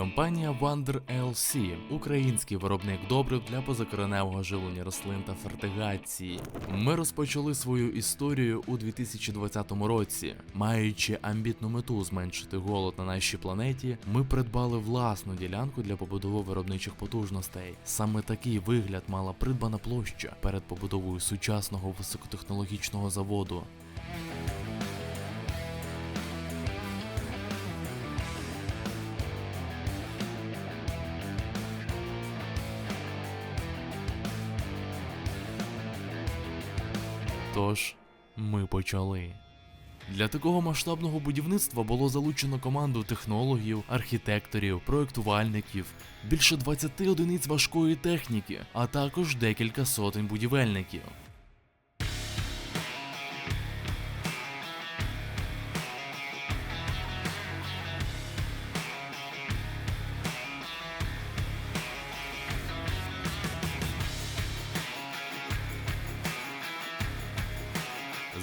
Компанія Wander LC – український виробник добрив для позакореневого живлення рослин та фертигації. Ми розпочали свою історію у 2020 році. Маючи амбітну мету зменшити голод на нашій планеті, ми придбали власну ділянку для побудови виробничих потужностей. Саме такий вигляд мала придбана площа перед побудовою сучасного високотехнологічного заводу. Тож ми почали. Для такого масштабного будівництва було залучено команду технологів, архітекторів, проєктувальників, більше 20 одиниць важкої техніки, а також декілька сотень будівельників.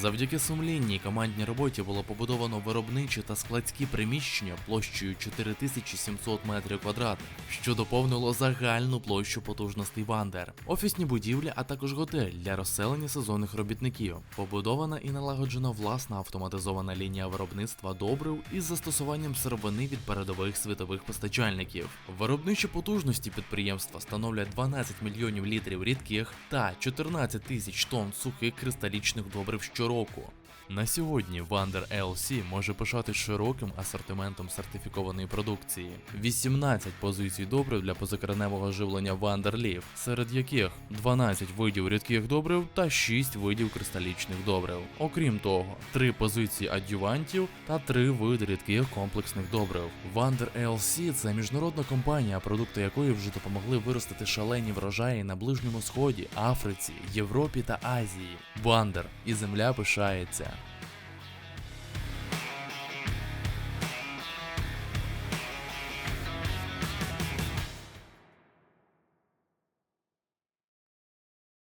Завдяки сумлінній командній роботі було побудовано виробничі та складські приміщення площею 4700 метрів квадратних, що доповнило загальну площу потужностей Вандер, офісні будівлі, а також готель для розселення сезонних робітників. Побудована і налагоджена власна автоматизована лінія виробництва добрив із застосуванням сировини від передових світових постачальників. Виробничі потужності підприємства становлять 12 мільйонів літрів рідких та 14 тисяч тонн сухих кристалічних добрив щороку. На сьогодні Wander LC може пишати широким асортиментом сертифікованої продукції. 18 позицій добрив для позакореневого живлення Wander Leaf, серед яких 12 видів рідких добрив та 6 видів кристалічних добрив. Окрім того, 3 позиції адювантів та 3 види рідких комплексних добрив. Wander LC – це міжнародна компанія, продукти якої вже допомогли виростити шалені врожаї на Ближньому Сході, Африці, Європі та Азії. Wander і земля пишається місця.